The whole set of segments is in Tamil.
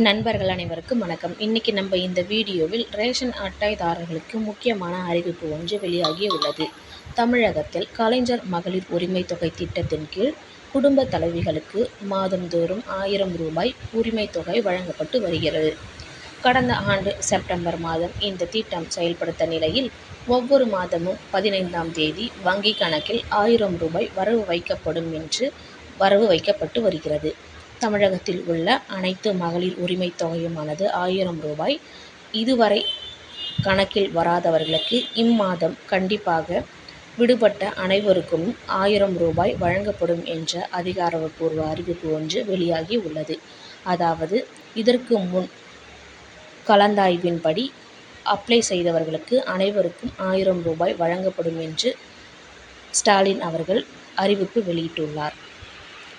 நண்பர்கள் அனைவருக்கும் வணக்கம். இன்னைக்கு நம்ம இந்த வீடியோவில் ரேஷன் அட்டைதாரர்களுக்கு முக்கியமான அறிவிப்பு ஒன்று வெளியாகி உள்ளது. தமிழகத்தில் கலைஞர் மகளிர் உரிமை தொகை திட்டத்தின் கீழ் குடும்ப தலைவிகளுக்கு மாதந்தோறும் ஆயிரம் ரூபாய் உரிமை தொகை வழங்கப்பட்டு வருகிறது. கடந்த ஆண்டு செப்டம்பர் மாதம் இந்த திட்டம் செயல்படுத்த நிலையில் ஒவ்வொரு மாதமும் பதினைந்தாம் தேதி வங்கி கணக்கில் ஆயிரம் ரூபாய் வரவு வைக்கப்படும் என்று வரவு வைக்கப்பட்டு வருகிறது. தமிழகத்தில் உள்ள அனைத்து மகளிர் உரிமை தொகையுமானது ஆயிரம் ரூபாய். இதுவரை கணக்கில் வராதவர்களுக்கு இம்மாதம் கண்டிப்பாக விடுபட்ட அனைவருக்கும் ஆயிரம் ரூபாய் வழங்கப்படும் என்ற அதிகாரப்பூர்வ அறிவிப்பு ஒன்று வெளியாகி உள்ளது. அதாவது இதற்கு முன் கலந்தாய்வின்படி அப்ளை செய்தவர்களுக்கு அனைவருக்கும் ஆயிரம் ரூபாய் வழங்கப்படும் என்று ஸ்டாலின் அவர்கள் அறிவிப்பு வெளியிட்டுள்ளார்.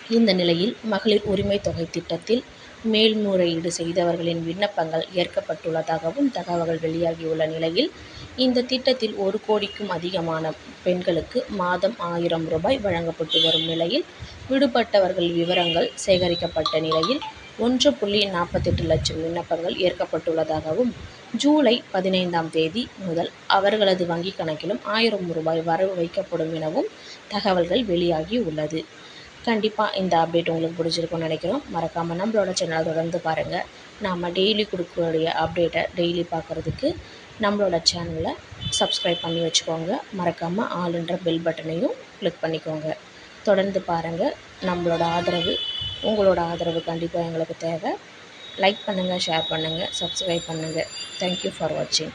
இந்த நிலையில் மகளிர் உரிமை தொகை திட்டத்தில் மேல்முறையீடு செய்தவர்களின் விண்ணப்பங்கள் ஏற்கப்பட்டுள்ளதாகவும் தகவல்கள் வெளியாகியுள்ள நிலையில் இந்த திட்டத்தில் ஒரு கோடிக்கும் அதிகமான பெண்களுக்கு மாதம் ஆயிரம் ரூபாய் வழங்கப்பட்டு வரும் நிலையில் விடுபட்டவர்கள் விவரங்கள் சேகரிக்கப்பட்ட நிலையில் ஒன்று புள்ளி நாற்பத்தெட்டு லட்சம் விண்ணப்பங்கள் ஏற்கப்பட்டுள்ளதாகவும் ஜூலை பதினைந்தாம் தேதி முதல் அவர்களது வங்கிக் கணக்கிலும் ஆயிரம் ரூபாய் வரவு வைக்கப்படும் எனவும் தகவல்கள் வெளியாகி உள்ளது கண்டிப்பாக இந்த அப்டேட் உங்களுக்கு பிடிச்சிருக்கும்னு நினைக்கிறோம். மறக்காமல் நம்மளோட சேனலை தொடர்ந்து பாருங்கள் நாம் டெய்லி கொடுக்கக்கூடிய அப்டேட்டை டெய்லி பார்க்குறதுக்கு நம்மளோட சேனலை சப்ஸ்கிரைப் பண்ணி வச்சுக்கோங்க. மறக்காமல் ஆளுன்ற பெல் பட்டனையும் கிளிக் பண்ணிக்கோங்க. தொடர்ந்து பாருங்கள் நம்மளோட ஆதரவு உங்களோட ஆதரவு கண்டிப்பாக எங்களுக்கு தேவை. லைக் பண்ணுங்கள் ஷேர் பண்ணுங்கள் சப்ஸ்கிரைப் பண்ணுங்கள் தேங்க்யூ ஃபார் வாட்சிங்